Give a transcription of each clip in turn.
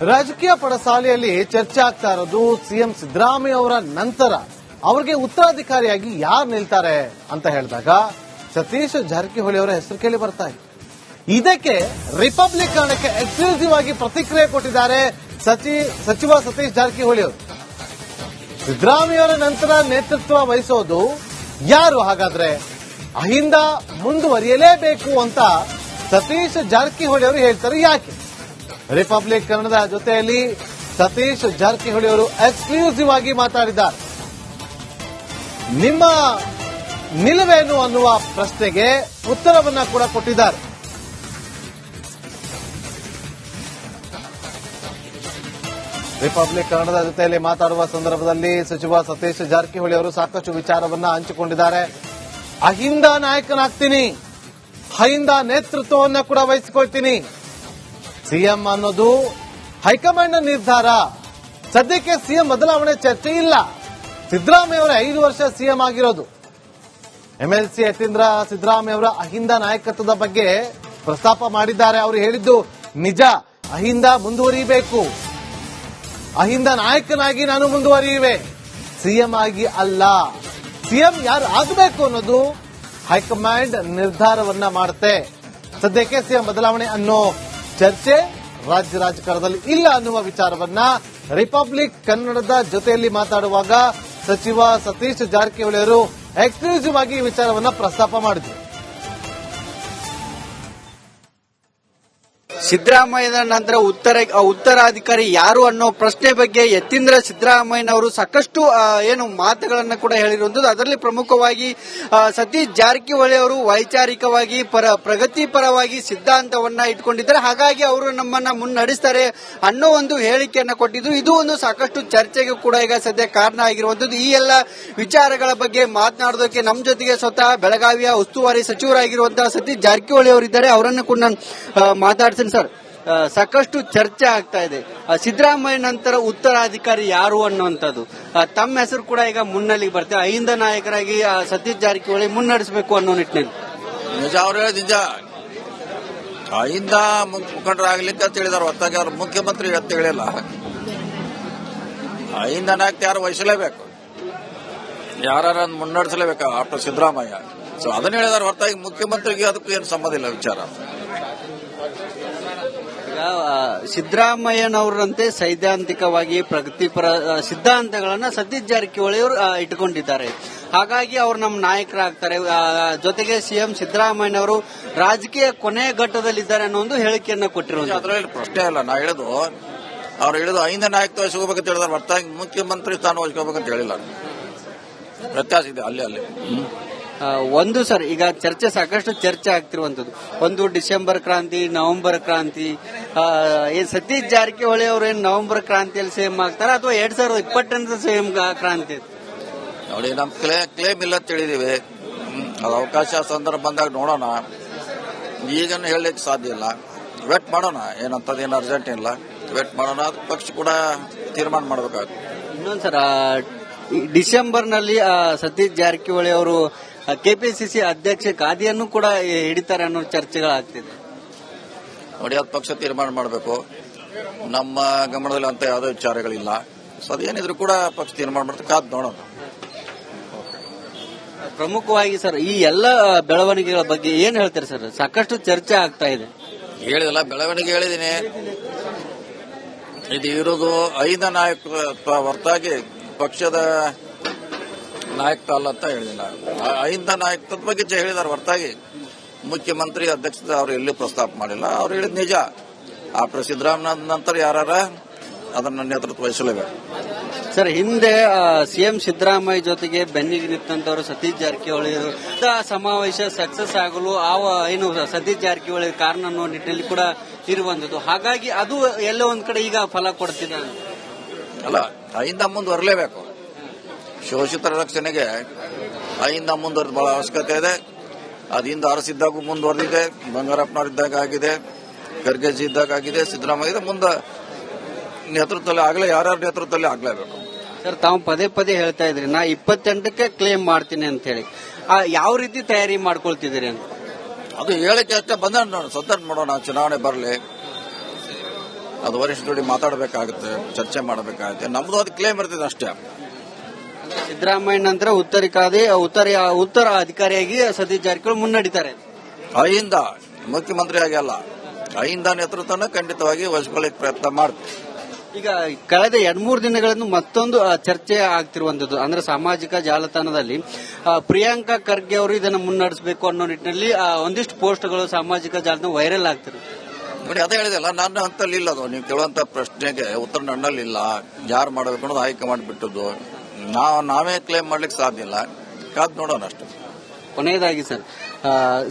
ರಾಜಕೀಯ ಪಡಸಾಲೆಯಲ್ಲಿ ಚರ್ಚೆ ಆಗ್ತಾ ಇರೋದು ಸಿಎಂ ಸಿದ್ದರಾಮಯ್ಯ ಅವರ ನಂತರ. ಅವರಿಗೆ ಉತ್ತರಾಧಿಕಾರಿಯಾಗಿ ಯಾರು ನಿಲ್ತಾರೆ ಅಂತ ಹೇಳಿದಾಗ ಸತೀಶ್ ಜಾರಕಿಹೊಳಿ ಅವರ ಹೆಸರು ಕೇಳಿ ಬರ್ತಾ ಇತ್ತು ಇದಕ್ಕೆ ರಿಪಬ್ಲಿಕ್ ಕಾರಣಕ್ಕೆ ಎಕ್ಸ್ಕ್ಲೂಸಿವ್ ಆಗಿ ಪ್ರತಿಕ್ರಿಯೆ ಕೊಟ್ಟಿದ್ದಾರೆ ಸಚಿ ಸಚಿವ ಸತೀಶ್ ಜಾರಕಿಹೊಳಿ ಅವರು. ಸಿದ್ದರಾಮಯ್ಯ ಅವರ ನಂತರ ನೇತೃತ್ವ ವಹಿಸೋದು ಯಾರು ಹಾಗಾದ್ರೆ? ಅಹಿಂದ ಮುಂದುವರಿಯಲೇಬೇಕು ಅಂತ ಸತೀಶ್ ಜಾರಕಿಹೊಳಿ ಅವರು ಹೇಳ್ತಾರೆ ಯಾಕೆ? ರಿಪಬ್ಲಿಕ್ ಕನ್ನಡದ ಜೊತೆಯಲ್ಲಿ ಸತೀಶ್ ಜಾರಕಿಹೊಳಿ ಅವರು ಎಕ್ಸ್ಕ್ಲೂಸಿವ್ ಆಗಿ ಮಾತಾಡಿದ್ದಾರೆ. ನಿಮ್ಮ ನಿಲುವೇನು ಅನ್ನುವ ಪ್ರಶ್ನೆಗೆ ಉತ್ತರವನ್ನ ಕೂಡ ಕೊಟ್ಟಿದ್ದಾರೆ. ರಿಪಬ್ಲಿಕ್ ಕನ್ನಡದ ಜೊತೆಯಲ್ಲಿ ಮಾತಾಡುವ ಸಂದರ್ಭದಲ್ಲಿ ಸಚಿವ ಸತೀಶ್ ಜಾರಕಿಹೊಳಿ ಅವರು ಸಾಕಷ್ಟು ವಿಚಾರವನ್ನ ಹಂಚಿಕೊಂಡಿದ್ದಾರೆ. ಅಹಿಂದ ನಾಯಕನಾಗ್ತೀನಿ. ಅಹಿಂದ ನೇತೃತ್ವವನ್ನ ಕೂಡ ವಹಿಸಿಕೊಳ್ತೀನಿ. ಸಿಎಂ ಅನ್ನೋದು ಹೈಕಮಾಂಡ್ ನಿರ್ಧಾರ. ಸದ್ಯಕ್ಕೆ ಸಿಎಂ ಬದಲಾವಣೆ ಚರ್ಚೆ ಇಲ್ಲ. ಸಿದ್ದರಾಮಯ್ಯ ಅವರ ಐದು ವರ್ಷ ಸಿಎಂ ಆಗಿರೋದು. ಎಂಎಲ್ಸಿ ಯತೀಂದ್ರ ಸಿದ್ದರಾಮಯ್ಯ ಅವರ ಅಹಿಂದ ನಾಯಕತ್ವದ ಬಗ್ಗೆ ಪ್ರಸ್ತಾಪ ಮಾಡಿದ್ದಾರೆ. ಅವರು ಹೇಳಿದ್ದು ನಿಜ, ಅಹಿಂದ ಮುಂದುವರಿಯಬೇಕು ಅಹಿಂದ ನಾಯಕನಾಗಿ ನಾನು ಮುಂದುವರಿಯುವೆ. ಸಿಎಂ ಆಗಿ ಅಲ್ಲ. ಸಿಎಂ ಯಾರು ಆಗಬೇಕು ಅನ್ನೋದು ಹೈಕಮಾಂಡ್ ನಿರ್ಧಾರವನ್ನ ಮಾಡುತ್ತೆ. ಸದ್ಯಕ್ಕೆ ಸಿಎಂ ಬದಲಾವಣೆ ಅನ್ನೋ ಚರ್ಚೆ ರಾಜ್ಯ ರಾಜಕಾರಣದಲ್ಲಿ ಇಲ್ಲ ಅನ್ನುವ ವಿಚಾರವನ್ನ ರಿಪಬ್ಲಿಕ್ ಕನ್ನಡದ ಜೊತೆಯಲ್ಲಿ ಮಾತಾಡುವಾಗ ಸಚಿವ ಸತೀಶ್ ಜಾರಕಿಹೊಳಿ ಅವರು ಎಕ್ಸ್ಕ್ಲೂಸಿವ್ ಆಗಿ ಈ ವಿಚಾರವನ್ನ ಪ್ರಸ್ತಾಪ ಮಾಡಿದ್ರು. ಸಿದ್ದರಾಮಯ್ಯನ ನಂತರ ಉತ್ತರ ಉತ್ತರಾಧಿಕಾರಿ ಯಾರು ಅನ್ನೋ ಪ್ರಶ್ನೆ ಬಗ್ಗೆ ಯತೀಂದ್ರ ಸಿದ್ದರಾಮಯ್ಯನವರು ಸಾಕಷ್ಟು ಏನು ಮಾತುಗಳನ್ನು ಕೂಡ ಹೇಳಿರುವಂತದ್ದು ಅದರಲ್ಲಿ ಪ್ರಮುಖವಾಗಿ ಸತೀಶ್ ಜಾರಕಿಹೊಳಿ ಅವರು ವೈಚಾರಿಕವಾಗಿ ಪರ ಪ್ರಗತಿ ಪರವಾಗಿ ಸಿದ್ಧಾಂತವನ್ನ ಇಟ್ಕೊಂಡಿದ್ದಾರೆ. ಹಾಗಾಗಿ ಅವರು ನಮ್ಮನ್ನ ಮುನ್ನಡೆಸ್ತಾರೆ ಅನ್ನೋ ಒಂದು ಹೇಳಿಕೆಯನ್ನು ಕೊಟ್ಟಿದ್ದು. ಇದು ಒಂದು ಸಾಕಷ್ಟು ಚರ್ಚೆಗೆ ಕೂಡ ಈಗ ಸದ್ಯ ಕಾರಣ ಆಗಿರುವಂತದ್ದು ಈ ಎಲ್ಲ ವಿಚಾರಗಳ ಬಗ್ಗೆ ಮಾತನಾಡೋದಕ್ಕೆ ನಮ್ಮ ಜೊತೆಗೆ ಸ್ವತಃ ಬೆಳಗಾವಿಯ ಉಸ್ತುವಾರಿ ಸಚಿವರಾಗಿರುವಂತಹ ಸತೀಶ್ ಜಾರಕಿಹೊಳಿ ಅವರಿದ್ದಾರೆ. ಅವರನ್ನು ಕೂಡ ನಾನು ಮಾತಾಡ್ತೀನಿ ಸರ್ ಸಾಕಷ್ಟು ಚರ್ಚೆ ಆಗ್ತಾ ಇದೆ. ಸಿದ್ದರಾಮಯ್ಯ ನಂತರ ಉತ್ತರಾಧಿಕಾರಿ ಯಾರು ಅನ್ನುವಂಥದ್ದು. ತಮ್ಮ ಹೆಸರು ಕೂಡ ಈಗ ಮುನ್ನೆಲೆಗೆ ಬರ್ತದೆ ಅಹಿಂದ ನಾಯಕರಾಗಿ ಸತೀಶ್ ಜಾರಕಿಹೊಳಿ ಮುನ್ನಡೆಸಬೇಕು ಅನ್ನೋ ನಿಟ್ಟಿನಲ್ಲಿ. ನಿಜ ಅವ್ರು, ನಿಜ. ಅಹಿಂದ ಮುಖಂಡರಾಗ್ಲಿಕ್ಕೆ ಅಂತ ಹೇಳಿದಾರೆ ಹೊತ್ತಾಗಿ ಅವ್ರು ಮುಖ್ಯಮಂತ್ರಿ ಅಂತ ಹೇಳಿಲ್ಲ. ಅಹಿಂದ ನಾಯಕ ಯಾರು ವಹಿಸಲೇಬೇಕು? ಯಾರು ಮುನ್ನಡೆಸಲೇಬೇಕು ಆಫ್ಟರ್ ಸಿದ್ದರಾಮಯ್ಯ? ಸೊ ಅದನ್ನ ಹೇಳಿದಾರೆ ಹೊರತಾಗಿ ಮುಖ್ಯಮಂತ್ರಿಗೆ ಅದಕ್ಕೂ ಏನು ಸಂಬಂಧ ಇಲ್ಲ ವಿಚಾರ. ಸಿದ್ದರಾಮಯ್ಯನವರಂತೆ ಸೈದ್ಧಾಂತಿಕವಾಗಿ ಪ್ರಗತಿಪರ ಸಿದ್ಧಾಂತಗಳನ್ನು ಸತೀಶ್ ಜಾರಕಿಹೊಳಿ ಅವರು ಇಟ್ಕೊಂಡಿದ್ದಾರೆ ಹಾಗಾಗಿ ಅವರು ನಮ್ಮ ನಾಯಕರಾಗ್ತಾರೆ. ಜೊತೆಗೆ ಸಿಎಂ ಸಿದ್ದರಾಮಯ್ಯನವರು ರಾಜಕೀಯ ಕೊನೆ ಘಟ್ಟದಲ್ಲಿದ್ದಾರೆ ಅನ್ನೋ ಒಂದು ಹೇಳಿಕೆಯನ್ನ ಕೊಟ್ಟಿರೋದು ಅದರಲ್ಲಿ ಪ್ರಶ್ನೆ ಇಲ್ಲ. ನಾ ಹೇಳುದು ಅವ್ರು ಹೇಳಿದ್ರು ಐಂದ ನಾಯಕತ್ವ ವಹಿಸ್ಕೋಬೇಕಂತ ಹೇಳಿದ್ರೆ ಹೊರತಾಗಿ ಮುಖ್ಯಮಂತ್ರಿ ಸ್ಥಾನ ವಹಿಸ್ಕೋಬೇಕಂತ ಹೇಳಿಲ್ಲ. ವ್ಯತ್ಯಾಸ ಇದೆ ಅಲ್ಲಿ ಅಲ್ಲಿ. ಒಂದು ಸರ್ ಈಗ ಚರ್ಚೆ ಸಾಕಷ್ಟು ಚರ್ಚೆ ಆಗ್ತಿರುವಂತದ್ದು ಒಂದು ಡಿಸೆಂಬರ್ ಕ್ರಾಂತಿ ನವೆಂಬರ್ ಕ್ರಾಂತಿ ಸತೀಶ್ ಜಾರಕಿಹೊಳಿ ಅವರು ಏನು ನವೆಂಬರ್ ಕ್ರಾಂತಿಯಲ್ಲಿ ಸೇಮ್ ಆಗ್ತಾರೆ? ಅಥವಾ ಎರಡ್ ಸಾವಿರದ ಇಪ್ಪತ್ತೆಂಟರ ಸೇಮ್ ಕ್ರಾಂತಿ? ನೋಡಿ ನಮ್ ಕ್ಲೇ ಕ್ಲೇಮ್ ಇಲ್ಲ ಹ್ಮ್. ಅದು ಅವಕಾಶ ಸಂದರ್ಭ ಬಂದಾಗ ನೋಡೋಣ. ಈಗನ್ನು ಹೇಳಲಿಕ್ಕೆ ಸಾಧ್ಯ ಇಲ್ಲ. ವೇಟ್ ಮಾಡೋಣ. ಏನಂತದ್ದು ಏನು ಅರ್ಜೆಂಟ್ ಇಲ್ಲ ವೇಟ್ ಮಾಡೋಣ. ಅದು ಪಕ್ಷ ಕೂಡ ತೀರ್ಮಾನ ಮಾಡಬೇಕಾಗುತ್ತೆ. ಇನ್ನೊಂದ್ಸರ ಡಿಸೆಂಬರ್ನಲ್ಲಿ ಆ, ಸತೀಶ್ ಜಾರಕಿಹೊಳಿ ಅವರು ಕೆಪಿಸಿಸಿ ಅಧ್ಯಕ್ಷ ಖಾದಿಯನ್ನು ಕೂಡ ಹಿಡಿತಾರೆ ಅನ್ನೋ ಚರ್ಚೆಗಳಾಗ್ತಿದೆ ನೋಡಿ ಅದು ಪಕ್ಷ ತೀರ್ಮಾನ ಮಾಡಬೇಕು. ನಮ್ಮ ಗಮನದಲ್ಲಿ ಅಂತ ಯಾವುದೇ ವಿಚಾರಗಳಿಲ್ಲ. ಸೊ ಅದೇನಿದ್ರು ಕೂಡ ಪಕ್ಷ ತೀರ್ಮಾನ ಮಾಡ್ತಾರೆ ಕಾದ್ ನೋಡೋಣ. ಪ್ರಮುಖವಾಗಿ ಸರ್ ಈ ಎಲ್ಲ ಬೆಳವಣಿಗೆಗಳ ಬಗ್ಗೆ ಏನ್ ಹೇಳ್ತಾರೆ ಸರ್? ಸಾಕಷ್ಟು ಚರ್ಚೆ ಆಗ್ತಾ ಇದೆ. ಹೇಳಿದಲ್ಲ ಬೆಳವಣಿಗೆ ಹೇಳಿದೀನಿ ಇದು ಇರೋದು ಐದ ನಾಯಕತ್ವ ಹೊರತಾಗಿ ಪಕ್ಷದ ನಾಯಕತ್ವ ಅಲ್ಲ ಅಂತ ಹೇಳಿದಿಲ್ಲ ಅಹಿಂದ ನಾಯಕತ್ವದ ಬಗ್ಗೆ ಜಯ ಹೇಳಿದಾರೆ ಹೊರತಾಗಿ. ಮುಖ್ಯಮಂತ್ರಿ ಅಧ್ಯಕ್ಷತೆ ಅವರು ಎಲ್ಲಿ ಪ್ರಸ್ತಾಪ ಮಾಡಿಲ್ಲ. ಅವ್ರು ಹೇಳಿದ ನಿಜ. ಆಫ್ಟರ್ ಸಿದ್ದರಾಮಯ್ಯ ನಂತರ ಯಾರ ಅದನ್ನ ನೇತೃತ್ವ ವಹಿಸಲೇಬೇಕು. ಸರ್ ಹಿಂದೆ ಸಿಎಂ ಸಿದ್ದರಾಮಯ್ಯ ಜೊತೆಗೆ ಬೆನ್ನಿಗೆ ನಿಂತವರು ಸತೀಶ್ ಜಾರಕಿಹೊಳಿ ಸಮಾವೇಶ ಸಕ್ಸಸ್ ಆಗಲು ಆ ಏನು ಸತೀಶ್ ಜಾರಕಿಹೊಳಿ ಕಾರಣ ಅನ್ನೋ ನಿಟ್ಟಿನಲ್ಲಿ ಕೂಡ ಇರುವಂತದ್ದು ಹಾಗಾಗಿ ಅದು ಎಲ್ಲೋ ಒಂದ್ ಕಡೆ ಈಗ ಫಲ ಕೊಡ್ತಿದೆ ಅಂತ. ಅಲ್ಲ ಮುಂದೆ ಮುಂದುವರಲೇಬೇಕು ಶೋಷಿತರ ರಕ್ಷಣೆಗೆ ಅಹಿಂದ ಮುಂದುವರೆದ ಬಹಳ ಅವಶ್ಯಕತೆ ಇದೆ. ಅದಿಂದ ಅರಸಿದ್ದಾಗೂ ಮುಂದುವರೆದಿದೆ. ಬಂಗಾರಪ್ಪನವರಿದ್ದಾಗ ಆಗಿದೆ. ಖರ್ಗೆಜಿ ಇದ್ದಾಗ ಆಗಿದೆ. ಸಿದ್ದರಾಮಯ್ಯ ಮುಂದೆ ನೇತೃತ್ವದಲ್ಲಿ ಆಗಲೇ ಯಾರ್ಯಾರ ನೇತೃತ್ವದಲ್ಲಿ ಆಗಲೇಬೇಕು. ಸರ್ ತಾವು ಪದೇ ಪದೇ ಹೇಳ್ತಾ ಇದ್ರಿ. ನಾ ಇಪ್ಪತ್ತೆಂಟಕ್ಕೆ ಕ್ಲೇಮ್ ಮಾಡ್ತೀನಿ ಅಂತ ಹೇಳಿ ಆ, ಯಾವ ರೀತಿ ತಯಾರಿ ಮಾಡ್ಕೊಳ್ತಿದ್ದೀರಿ ಅಂತ? ಅದು ಹೇಳಕ್ಕೆ ಅಷ್ಟೇ. ಬಂದ ಸದ್ದ ಮಾಡೋಣ. ಚುನಾವಣೆ ಬರಲಿ. ಅದು ವರಿಷ್ಠ ಜೋಡಿ ಮಾತಾಡಬೇಕಾಗುತ್ತೆ ಚರ್ಚೆ ಮಾಡಬೇಕಾಗುತ್ತೆ. ನಮ್ದು ಅದು ಕ್ಲೇಮ್ ಇರ್ತದೆ ಅಷ್ಟೇ. ಸಿದ್ದರಾಮಯ್ಯ ನಂತರ ಉತ್ತರಿಕಾದಿ ಉತ್ತರ ಉತ್ತರ ಅಧಿಕಾರಿಯಾಗಿ ಸತೀಶ್ ಜಾರಕಿಹೊಳಿ ಮುನ್ನಡೀತಾರೆ. ಅಹಿಂದ ಮುಖ್ಯಮಂತ್ರಿ ಆಗಲ್ಲ. ಅಹಿಂದ ನೇತೃತ್ವನ ಖಂಡಿತವಾಗಿ ವಹಿಸ್ಕೊಳ್ಳಿಕ್ಕೆ ಪ್ರಯತ್ನ ಮಾಡ್ತೀವಿ. ಈಗ ಕಳೆದ ಎರಡ್ ಮೂರು ದಿನಗಳಿಂದ ಮತ್ತೊಂದು ಚರ್ಚೆ ಆಗ್ತಿರುವಂತದ್ದು ಅಂದ್ರೆ ಸಾಮಾಜಿಕ ಜಾಲತಾಣದಲ್ಲಿ ಪ್ರಿಯಾಂಕಾ ಖರ್ಗೆ ಅವರು ಇದನ್ನು ಮುನ್ನಡೆಸಬೇಕು ಅನ್ನೋ ನಿಟ್ಟಿನಲ್ಲಿ ಒಂದಿಷ್ಟು ಪೋಸ್ಟ್ಗಳು ಸಾಮಾಜಿಕ ಜಾಲತಾಣ ವೈರಲ್ ಆಗ್ತಿರು ನೋಡಿ ಅದೇ ಹೇಳಿದೆಲ್ಲ ನನ್ನ ಹಂತಲ್ಲಿ ಇಲ್ಲ ಅದು. ನೀವು ಕೇಳುವಂತ ಪ್ರಶ್ನೆಗೆ ಉತ್ತರ ನನ್ನಲ್ಲಿ ಇಲ್ಲ. ಯಾರು ಮಾಡಬೇಕು ಅನ್ನೋದು ಆಯ್ಕೆ ಬಿಟ್ಟದ್ದು. ನಾವು ನಾವೇ ಕ್ಲೇಮ್ ಮಾಡ್ಲಿಕ್ಕೆ ಸಾಧ್ಯ ಇಲ್ಲ. ಕಾದ್ ನೋಡೋಣ ಅಷ್ಟೇ. ಕೊನೆಯದಾಗಿ ಸರ್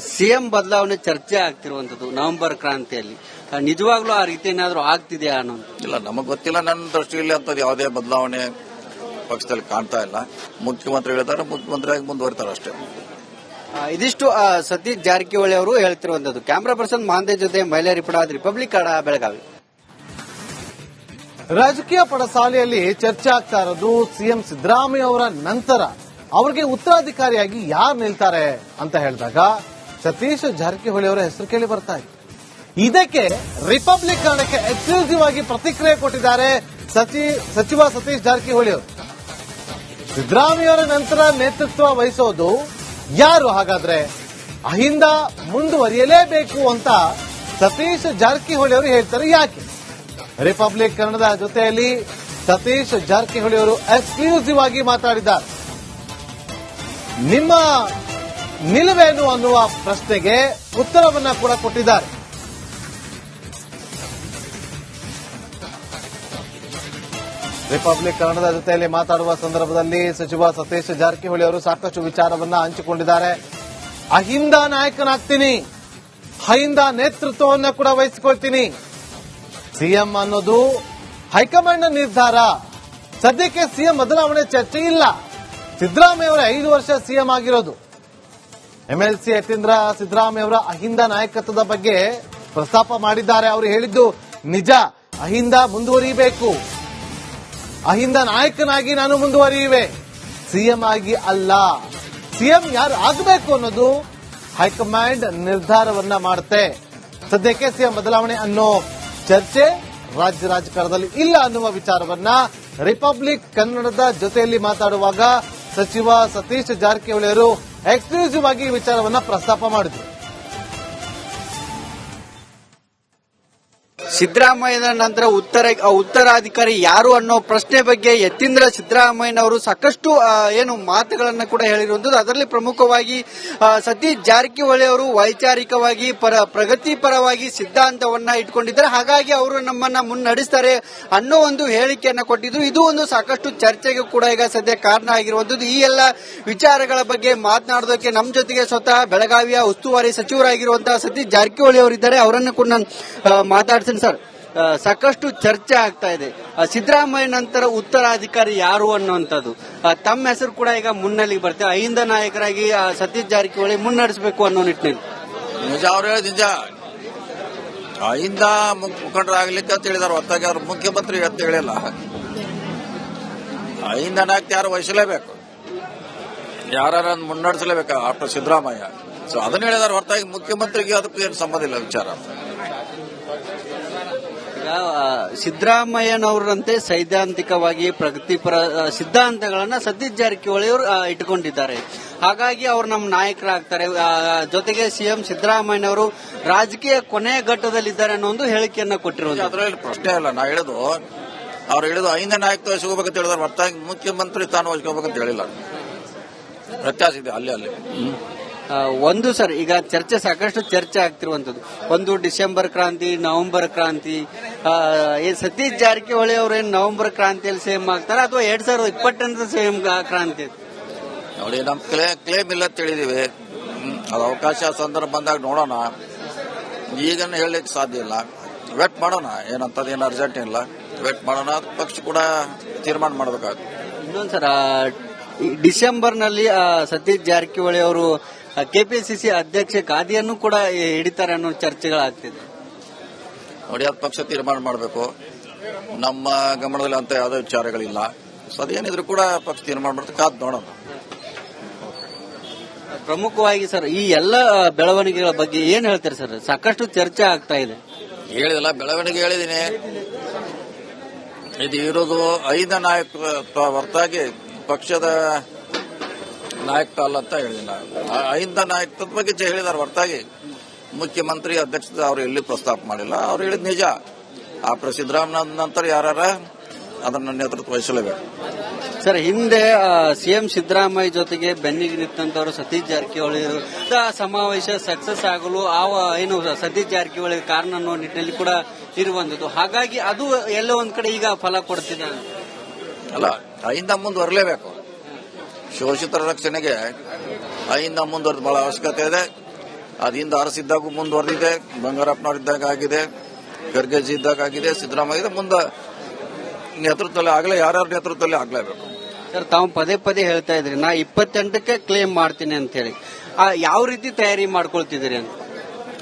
ಸಿಎಂ ಬದಲಾವಣೆ ಚರ್ಚೆ ಆಗ್ತಿರುವಂತದ್ದು ನವೆಂಬರ್ ಕ್ರಾಂತಿಯಲ್ಲಿ. ನಿಜವಾಗ್ಲೂ ಆ ರೀತಿ ಏನಾದರೂ ಆಗ್ತಿದೆಯಾ ಅನ್ನೋ ಇಲ್ಲ ನಮಗೆ ಗೊತ್ತಿಲ್ಲ. ನನ್ನ ದೃಷ್ಟಿಯಲ್ಲಿ ಅಂತದ್ದು ಯಾವುದೇ ಬದಲಾವಣೆ ಪಕ್ಷದಲ್ಲಿ ಕಾಣ್ತಾ ಇಲ್ಲ. ಮುಖ್ಯಮಂತ್ರಿ ಹೇಳ್ತಾರೆ ಮುಖ್ಯಮಂತ್ರಿಯಾಗಿ ಮುಂದುವರಿತಾರೆ ಅಷ್ಟೇ. ಇದಿಷ್ಟು ಸತೀಶ್ ಜಾರಕಿಹೊಳಿ ಅವರು ಹೇಳ್ತಿರುವಂತದ್ದು ಕ್ಯಾಮ್ರಾ ಪರ್ಸನ್ ಮಹಾಂದೇ ಜೊತೆ ಮಹಿಳಾ ರಿಪೋರ್ಟ್ ರಿಪಬ್ಲಿಕ್ ಕಡ ಬೆಳಗಾವಿ. ರಾಜಕೀಯ ಪಡಸಾಲೆಯಲ್ಲಿ ಚರ್ಚೆ ಆಗ್ತಾ ಇರೋದು ಸಿಎಂ ಸಿದ್ದರಾಮಯ್ಯ ಅವರ ನಂತರ. ಅವರಿಗೆ ಉತ್ತರಾಧಿಕಾರಿಯಾಗಿ ಯಾರು ನಿಲ್ತಾರೆ ಅಂತ ಹೇಳಿದಾಗ ಸತೀಶ್ ಜಾರಕಿಹೊಳಿ ಅವರ ಹೆಸರು ಕೇಳಿ ಬರ್ತಾ ಇತ್ತು. ಇದಕ್ಕೆ ರಿಪಬ್ಲಿಕ್ ಕಾರಣಕ್ಕೆ ಎಕ್ಸ್ಕ್ಲೂಸಿವ್ ಆಗಿ ಪ್ರತಿಕ್ರಿಯೆ ಕೊಟ್ಟಿದ್ದಾರೆ ಸಚಿ ಸಚಿವ ಸತೀಶ್ ಜಾರಕಿಹೊಳಿ ಅವರು. ಸಿದ್ದರಾಮಯ್ಯ ಅವರ ನಂತರ ನೇತೃತ್ವ ವಹಿಸೋದು ಯಾರು ಹಾಗಾದ್ರೆ? ಅಹಿಂದ ಮುಂದುವರಿಯಲೇಬೇಕು ಅಂತ ಸತೀಶ್ ಜಾರಕಿಹೊಳಿ ಅವರು ಹೇಳ್ತಾರೆ ಯಾಕೆ? ರಿಪಬ್ಲಿಕ್ ಕನ್ನಡದ ಜೊತೆಯಲ್ಲಿ ಸತೀಶ್ ಜಾರಕಿಹೊಳಿ ಅವರು ಎಕ್ಸ್ಕ್ಲೂಸಿವ್ ಆಗಿ ಮಾತಾಡಿದ್ದಾರೆ. ನಿಮ್ಮ ನಿಲುವೇನು ಅನ್ನುವ ಪ್ರಶ್ನೆಗೆ ಉತ್ತರವನ್ನ ಕೂಡ ಕೊಟ್ಟಿದ್ದಾರೆ. ರಿಪಬ್ಲಿಕ್ ಕನ್ನಡದ ಜೊತೆಯಲ್ಲಿ ಮಾತಾಡುವ ಸಂದರ್ಭದಲ್ಲಿ ಸಚಿವ ಸತೀಶ್ ಜಾರಕಿಹೊಳಿ ಅವರು ಸಾಕಷ್ಟು ವಿಚಾರವನ್ನ ಹಂಚಿಕೊಂಡಿದ್ದಾರೆ. ಅಹಿಂದ ನಾಯಕನಾಗ್ತೀನಿ. ಅಹಿಂದ ನೇತೃತ್ವವನ್ನ ಕೂಡ ವಹಿಸಿಕೊಳ್ತೀನಿ. ಸಿಎಂ ಅನ್ನೋದು ಹೈಕಮಾಂಡ್ ನಿರ್ಧಾರ. ಸದ್ಯಕ್ಕೆ ಸಿಎಂ ಬದಲಾವಣೆ ಚರ್ಚೆ ಇಲ್ಲ. ಸಿದ್ದರಾಮಯ್ಯ ಅವರ ಐದು ವರ್ಷ ಸಿಎಂ ಆಗಿರೋದು. ಎಂಎಲ್ಸಿ ಯತೀಂದ್ರ ಸಿದ್ದರಾಮಯ್ಯ ಅವರ ಅಹಿಂದ ನಾಯಕತ್ವದ ಬಗ್ಗೆ ಪ್ರಸ್ತಾಪ ಮಾಡಿದ್ದಾರೆ. ಅವರು ಹೇಳಿದ್ದು ನಿಜ, ಅಹಿಂದ ಮುಂದುವರಿಯಬೇಕು ಅಹಿಂದ ನಾಯಕನಾಗಿ ನಾನು ಮುಂದುವರಿಯುವೆ. ಸಿಎಂ ಆಗಿ ಅಲ್ಲ. ಸಿಎಂ ಯಾರು ಆಗಬೇಕು ಅನ್ನೋದು ಹೈಕಮಾಂಡ್ ನಿರ್ಧಾರವನ್ನ ಮಾಡುತ್ತೆ. ಸದ್ಯಕ್ಕೆ ಸಿಎಂ ಬದಲಾವಣೆ ಅನ್ನೋ ಚರ್ಚೆ ರಾಜ್ಯ ರಾಜಕಾರಣದಲ್ಲಿ ಇಲ್ಲ ಅನ್ನುವ ವಿಚಾರವನ್ನ ರಿಪಬ್ಲಿಕ್ ಕನ್ನಡದ ಜೊತೆಯಲ್ಲಿ ಮಾತಾಡುವಾಗ ಸಚಿವ ಸತೀಶ್ ಜಾರಕಿಹೊಳಿ ಅವರು ಎಕ್ಸ್ಕ್ಲೂಸಿವ್ ಆಗಿ ಈ ವಿಚಾರವನ್ನ ಪ್ರಸ್ತಾಪ ಮಾಡಿದ್ರು. ಸಿದ್ದರಾಮಯ್ಯನ ನಂತರ ಉತ್ತರ ಉತ್ತರಾಧಿಕಾರಿ ಯಾರು ಅನ್ನೋ ಪ್ರಶ್ನೆ ಬಗ್ಗೆ ಯತೀಂದ್ರ ಸಿದ್ದರಾಮಯ್ಯನವರು ಸಾಕಷ್ಟು ಏನು ಮಾತುಗಳನ್ನು ಕೂಡ ಹೇಳಿರುವಂಥದ್ದು. ಅದರಲ್ಲಿ ಪ್ರಮುಖವಾಗಿ ಸತೀಶ್ ಜಾರಕಿಹೊಳಿ ಅವರು ವೈಚಾರಿಕವಾಗಿ ಪರ ಪ್ರಗತಿ ಪರವಾಗಿ ಸಿದ್ಧಾಂತವನ್ನ ಇಟ್ಕೊಂಡಿದ್ದಾರೆ. ಹಾಗಾಗಿ ಅವರು ನಮ್ಮನ್ನ ಮುನ್ನಡೆಸ್ತಾರೆ ಅನ್ನೋ ಒಂದು ಹೇಳಿಕೆಯನ್ನು ಕೊಟ್ಟಿದ್ರು ಇದು ಒಂದು ಸಾಕಷ್ಟು ಚರ್ಚೆಗೆ ಕೂಡ ಈಗ ಸದ್ಯ ಕಾರಣ ಆಗಿರುವಂತದ್ದು ಈ ಎಲ್ಲ ವಿಚಾರಗಳ ಬಗ್ಗೆ ಮಾತನಾಡೋದಕ್ಕೆ ನಮ್ಮ ಜೊತೆಗೆ ಸ್ವತಃ ಬೆಳಗಾವಿಯ ಉಸ್ತುವಾರಿ ಸಚಿವರಾಗಿರುವಂತಹ ಸತೀಶ್ ಜಾರಕಿಹೊಳಿ ಅವರಿದ್ದಾರೆ. ಅವರನ್ನು ಕೂಡ ನಾನು ಮಾತಾಡ್ತೀನಿ ಸಾಕಷ್ಟು ಚರ್ಚೆ ಆಗ್ತಾ ಇದೆ. ಸಿದ್ದರಾಮಯ್ಯ ನಂತರ ಉತ್ತರಾಧಿಕಾರಿ ಯಾರು ಅನ್ನುವಂಥದ್ದು. ತಮ್ಮ ಹೆಸರು ಕೂಡ ಈಗ ಮುನ್ನೆಲೆಗೆ ಬರ್ತದೆ ಅಹಿಂದ ನಾಯಕರಾಗಿ ಸತೀಶ್ ಜಾರಕಿಹೊಳಿ ಮುನ್ನಡೆಸಬೇಕು ಅನ್ನೋ ನಿಟ್ಟಿನಲ್ಲಿ. ನಿಜ ಅವ್ರು ಹೇಳೋದು ನಿಜ. ಅಹಿಂದ ಮುಖಂಡರಾಗ್ಲಿಕ್ಕೆ ಅಂತ ಹೇಳಿದಾರೆ. ಹೊತ್ತಾಗಿ ಅವ್ರು ಮುಖ್ಯಮಂತ್ರಿ ಅಂತ ಹೇಳಿಲ್ಲ. ಅಹಿಂದ ನಾಯಕ ಯಾರು ವಹಿಸಲೇಬೇಕು? ಯಾರು ಮುನ್ನಡೆಸಲೇಬೇಕು ಆಫ್ಟರ್ ಸಿದ್ದರಾಮಯ್ಯ? ಸೊ ಅದನ್ನ ಹೇಳಿದಾರೆ. ಹೊರತಾಗಿ ಮುಖ್ಯಮಂತ್ರಿಗೆ ಅದಕ್ಕೂ ಏನು ಸಂಬಂಧ ಇಲ್ಲ ವಿಚಾರ ಸಿದ್ದರಾಮಯ್ಯನವರಂತೆ ಸೈದ್ಧಾಂತಿಕವಾಗಿ ಪ್ರಗತಿಪರ ಸಿದ್ಧಾಂತಗಳನ್ನು ಸತೀಶ್ ಜಾರಕಿಹೊಳಿ ಅವರು ಆ, ಇಟ್ಕೊಂಡಿದ್ದಾರೆ. ಹಾಗಾಗಿ ಅವರು ನಮ್ಮ ನಾಯಕರಾಗ್ತಾರೆ. ಜೊತೆಗೆ ಸಿಎಂ ಸಿದ್ದರಾಮಯ್ಯನವರು ರಾಜಕೀಯ ಕೊನೆಯ ಘಟ್ಟದಲ್ಲಿದ್ದಾರೆ ಅನ್ನೋ ಒಂದು ಹೇಳಿಕೆಯನ್ನ ಕೊಟ್ಟಿರೋದು. ಅದರಲ್ಲಿ ಪ್ರಶ್ನೆ ಇಲ್ಲ. ನಾ ಹೇಳುದು ಅವ್ರು ಹೇಳುದು ಐದನೇ ನಾಯಕತ್ವ ಸಿಗಬೇಕಂತ ಹೇಳಿದ್ರೆ ಹೊರತಾಗಿ ಮುಖ್ಯಮಂತ್ರಿ ಸ್ಥಾನ ವಹಿಸ್ಕೋಬೇಕಂತ ಹೇಳಿಲ್ಲ. ವ್ಯತ್ಯಾಸ ಇದೆ ಅಲ್ಲಿ ಅಲ್ಲಿ. ಒಂದು ಸರ್ ಈಗ ಚರ್ಚೆ ಸಾಕಷ್ಟು ಚರ್ಚೆ ಆಗ್ತಿರುವಂತದ್ದು ಒಂದು ಡಿಸೆಂಬರ್ ಕ್ರಾಂತಿ ನವೆಂಬರ್ ಕ್ರಾಂತಿ ಸತೀಶ್ ಜಾರಕಿಹೊಳಿ ಅವರು ಏನ್ ನವೆಂಬರ್ ಕ್ರಾಂತಿಯಲ್ಲಿ ಸೇಮ್ ಆಗ್ತಾರೆ? ಅಥವಾ ಎರಡ್ ಸಾವಿರದ ಇಪ್ಪತ್ತೆಂಟರ ಸೇಮ್ ಕ್ರಾಂತಿ? ನೋಡಿ ನಮ್ ಕ್ಲೇ ಕ್ಲೇಮ್ ಇಲ್ಲ ಅಂತ ಹೇಳಿದೀವಿ. ಅದು ಅವಕಾಶ ಸಂದರ್ಭ ಬಂದಾಗ ನೋಡೋಣ. ಈಗನ್ನ ಹೇಳಲಿಕ್ಕೆ ಸಾಧ್ಯ ಇಲ್ಲ. ವೆಟ್ ಮಾಡೋಣ. ಏನಂತದ್ದು ಏನು ಅರ್ಜೆಂಟ್ ಇಲ್ಲ ವೆಟ್ ಮಾಡೋಣ ಪಕ್ಷ ಕೂಡ ತೀರ್ಮಾನ ಮಾಡಬೇಕಾಗುತ್ತೆ. ಇನ್ನೊಂದ್ಸರ ಡಿಸೆಂಬರ್ನಲ್ಲಿ ಸತೀಶ್ ಜಾರಕಿಹೊಳಿ ಅವರು ಕೆಪಿಸಿಸಿ ಅಧ್ಯಕ್ಷ ಖಾದಿಯನ್ನು ಕೂಡ ಹಿಡಿತಾರೆ ಅನ್ನೋ ಚರ್ಚೆಗಳಾಗ್ತಿದೆ. ನೋಡಿ ಅದು ಪಕ್ಷ ತೀರ್ಮಾನ ಮಾಡಬೇಕು. ನಮ್ಮ ಗಮನದಲ್ಲಿ ಅಂತ ಯಾವುದೇ ವಿಚಾರಗಳಿಲ್ಲ. ಸೊ ಅದೇನಿದ್ರು ಕೂಡ ಪಕ್ಷ ತೀರ್ಮಾನ ಮಾಡ್ತಾರೆ ಕಾದ್ ನೋಡೋಣ. ಪ್ರಮುಖವಾಗಿ ಸರ್ ಈ ಎಲ್ಲ ಬೆಳವಣಿಗೆಗಳ ಬಗ್ಗೆ ಏನ್ ಹೇಳ್ತಾರೆ ಸರ್? ಸಾಕಷ್ಟು ಚರ್ಚೆ ಆಗ್ತಾ ಇದೆ. ಹೇಳಿದಲ್ಲ ಬೆಳವಣಿಗೆ ಹೇಳಿದೀನಿ ಇದು ಇರೋದು ಐದ ನಾಯಕತ್ವ ಹೊರತಾಗಿ ಪಕ್ಷದ ನಾಯಕತ್ವ ಅಲ್ಲ ಅಂತ ಹೇಳಿದ್ದೀನಿ ಐದ ನಾಯಕತ್ವದ ಬಗ್ಗೆ ಹೇಳಿದಾರೆ ಹೊರತಾಗಿ. ಮುಖ್ಯಮಂತ್ರಿ ಅಧ್ಯಕ್ಷತೆ ಅವರು ಎಲ್ಲಿ ಪ್ರಸ್ತಾಪ ಮಾಡಿಲ್ಲ ಅವ್ರು ಹೇಳಿದ ನಿಜ. ಆ ಸಿದ್ದರಾಮಯ್ಯ ನಂತರ ಯಾರ ಅದನ್ನ ನೇತೃತ್ವ ವಹಿಸಲೇಬೇಕು. ಸರ್ ಹಿಂದೆ ಸಿಎಂ ಸಿದ್ದರಾಮಯ್ಯ ಜೊತೆಗೆ ಬೆನ್ನಿಗೆ ನಿಂತವರು ಸತೀಶ್ ಜಾರಕಿಹೊಳಿ ಆ ಸಮಾವೇಶ ಸಕ್ಸಸ್ ಆಗಲು ಆ ಏನು ಸತೀಶ್ ಜಾರಕಿಹೊಳಿ ಕಾರಣ ಅನ್ನೋ ನಿಟ್ಟಿನಲ್ಲಿ ಕೂಡ ಇರುವಂತದ್ದು ಹಾಗಾಗಿ ಅದು ಎಲ್ಲೋ ಒಂದ್ ಕಡೆ ಈಗ ಫಲ ಕೊಡ್ತಿದೆ ಅಲ್ಲ ಐಂದ ಮುಂದುವರಲೇಬೇಕು ಶೋಷಿತರ ರಕ್ಷಣೆಗೆ ಅಹಿಂದ ಮುಂದುವರೆದು ಬಹಳ ಅವಶ್ಯಕತೆ ಇದೆ. ಅದಿಂದ ಅರಸಿದ್ದಾಗೂ ಮುಂದುವರೆದಿದೆ ಬಂಗಾರಪ್ಪನವರಿದ್ದಾಗ ಆಗಿದೆ ಖರ್ಗೆಜಿ ಇದ್ದಾಗ ಆಗಿದೆ ಸಿದ್ದರಾಮಯ್ಯ ಮುಂದೆ ನೇತೃತ್ವದಲ್ಲಿ ಆಗಲೇ ಯಾರ್ಯಾರ ನೇತೃತ್ವದಲ್ಲಿ ಆಗಲೇಬೇಕು. ಸರ್ ತಾವು ಪದೇ ಪದೇ ಹೇಳ್ತಾ ಇದ್ರಿ ನಾ ಇಪ್ಪತ್ತೆಂಟಕ್ಕೆ ಕ್ಲೇಮ್ ಮಾಡ್ತೀನಿ ಅಂತ ಹೇಳಿ ಆ, ಯಾವ ರೀತಿ ತಯಾರಿ ಮಾಡ್ಕೊಳ್ತಿದ್ದೀರಿ ಅಂತ?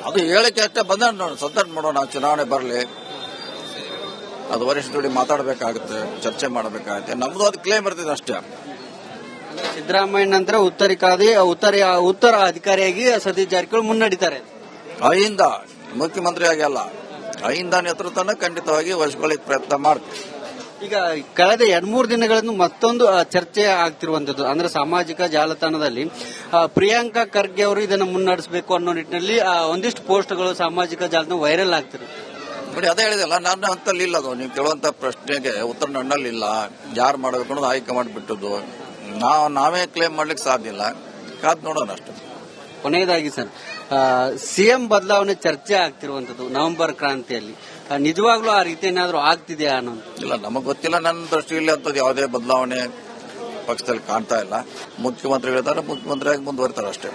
ಅದು ಹೇಳಕ್ಕೆ ಅಷ್ಟೇ ಬಂದ ನೋಡಿ ನೋಡೋಣ ಮಾಡೋಣ ಚುನಾವಣೆ ಬರಲಿ. ಅದು ವರಿಷ್ಠ ಮಾತಾಡಬೇಕಾಗುತ್ತೆ ಚರ್ಚೆ ಮಾಡಬೇಕಾಗುತ್ತೆ. ನಮ್ದು ಅದು ಕ್ಲೇಮ್ ಇರ್ತದೆ ಅಷ್ಟೇ. ಸಿದ್ದರಾಮಯ್ಯ ನಂತರ ಉತ್ತರಿಕಾದಿ ಉತ್ತರ ಉತ್ತರ ಅಧಿಕಾರಿಯಾಗಿ ಸತೀಶ್ ಜಾರಕಿಹೊಳಿ ಮುನ್ನಡೀತಾರೆ. ಅಹಿಂದ ಮುಖ್ಯಮಂತ್ರಿಯಾಗಿ ಅಲ್ಲ ಅಹಿಂದ ನೇತೃತ್ವನ ಖಂಡಿತವಾಗಿ ವಹಿಸ್ಕೊಳ್ಳಿಕ್ಕೆ ಪ್ರಯತ್ನ ಮಾಡ್ತೀವಿ. ಈಗ ಕಳೆದ ಎರಡ್ ಮೂರು ದಿನಗಳನ್ನು ಮತ್ತೊಂದು ಚರ್ಚೆ ಆಗ್ತಿರುವಂತದ್ದು ಅಂದ್ರೆ ಸಾಮಾಜಿಕ ಜಾಲತಾಣದಲ್ಲಿ ಪ್ರಿಯಾಂಕಾ ಖರ್ಗೆ ಅವರು ಇದನ್ನು ಮುನ್ನಡೆಸಬೇಕು ಅನ್ನೋ ನಿಟ್ಟಿನಲ್ಲಿ ಒಂದಿಷ್ಟು ಪೋಸ್ಟ್ಗಳು ಸಾಮಾಜಿಕ ಜಾಲತಾಣ ವೈರಲ್ ಆಗ್ತಿರುತ್ತೆ ನೋಡಿ ಅದೇ ಹೇಳಿದೆಲ್ಲ ನನ್ನ ಹಂತಲ್ಲಿ ಇಲ್ಲ ಅದು ನೀವು ಕೇಳುವಂತ ಪ್ರಶ್ನೆಗೆ ಉತ್ತರ ನನ್ನಲ್ಲಿ ಇಲ್ಲ. ಯಾರು ಮಾಡಬೇಕು ಅನ್ನೋದು ಹೈಕಮಾಂಡ್ ಬಿಟ್ಟದ್ದು. ನಾವು ನಾವೇ ಕ್ಲೇಮ್ ಮಾಡ್ಲಿಕ್ಕೆ ಸಾಧ್ಯ ಇಲ್ಲ. ಕಾದ್ ನೋಡೋಣ ಅಷ್ಟೇ. ಕೊನೆಯದಾಗಿ ಸರ್ ಸಿಎಂ ಬದಲಾವಣೆ ಚರ್ಚೆ ಆಗ್ತಿರುವಂತದ್ದು ನವೆಂಬರ್ ಕ್ರಾಂತಿಯಲ್ಲಿ. ನಿಜವಾಗ್ಲೂ ಆ ರೀತಿ ಏನಾದ್ರೂ ಆಗ್ತಿದೆಯಾ ಅನ್ನೋದು? ಇಲ್ಲ ನಮಗೆ ಗೊತ್ತಿಲ್ಲ. ನನ್ನ ದೃಷ್ಟಿಯಲ್ಲಿ ಅಂತದ್ದು ಯಾವುದೇ ಬದಲಾವಣೆ ಪಕ್ಷದಲ್ಲಿ ಕಾಣ್ತಾ ಇಲ್ಲ. ಮುಖ್ಯಮಂತ್ರಿ ಹೇಳ್ತಾರೆ ಮುಖ್ಯಮಂತ್ರಿಯಾಗಿ ಮುಂದುವರಿತಾರೆ ಅಷ್ಟೇ.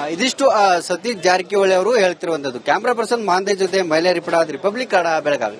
ಆ, ಇದಿಷ್ಟು ಆ, ಸತೀಶ್ ಜಾರಕಿಹೊಳಿ ಅವರು ಹೇಳ್ತಿರುವಂತದ್ದು ಕ್ಯಾಮ್ರಾ ಪರ್ಸನ್ ಮಾಂದೆ ಜೊತೆ ಮೈಲಾರಿ ಪಡಾದ್ ರಿಪಬ್ಲಿಕ್ ಕಾರ್ಡ್ ಬೆಳಗಾವಿ.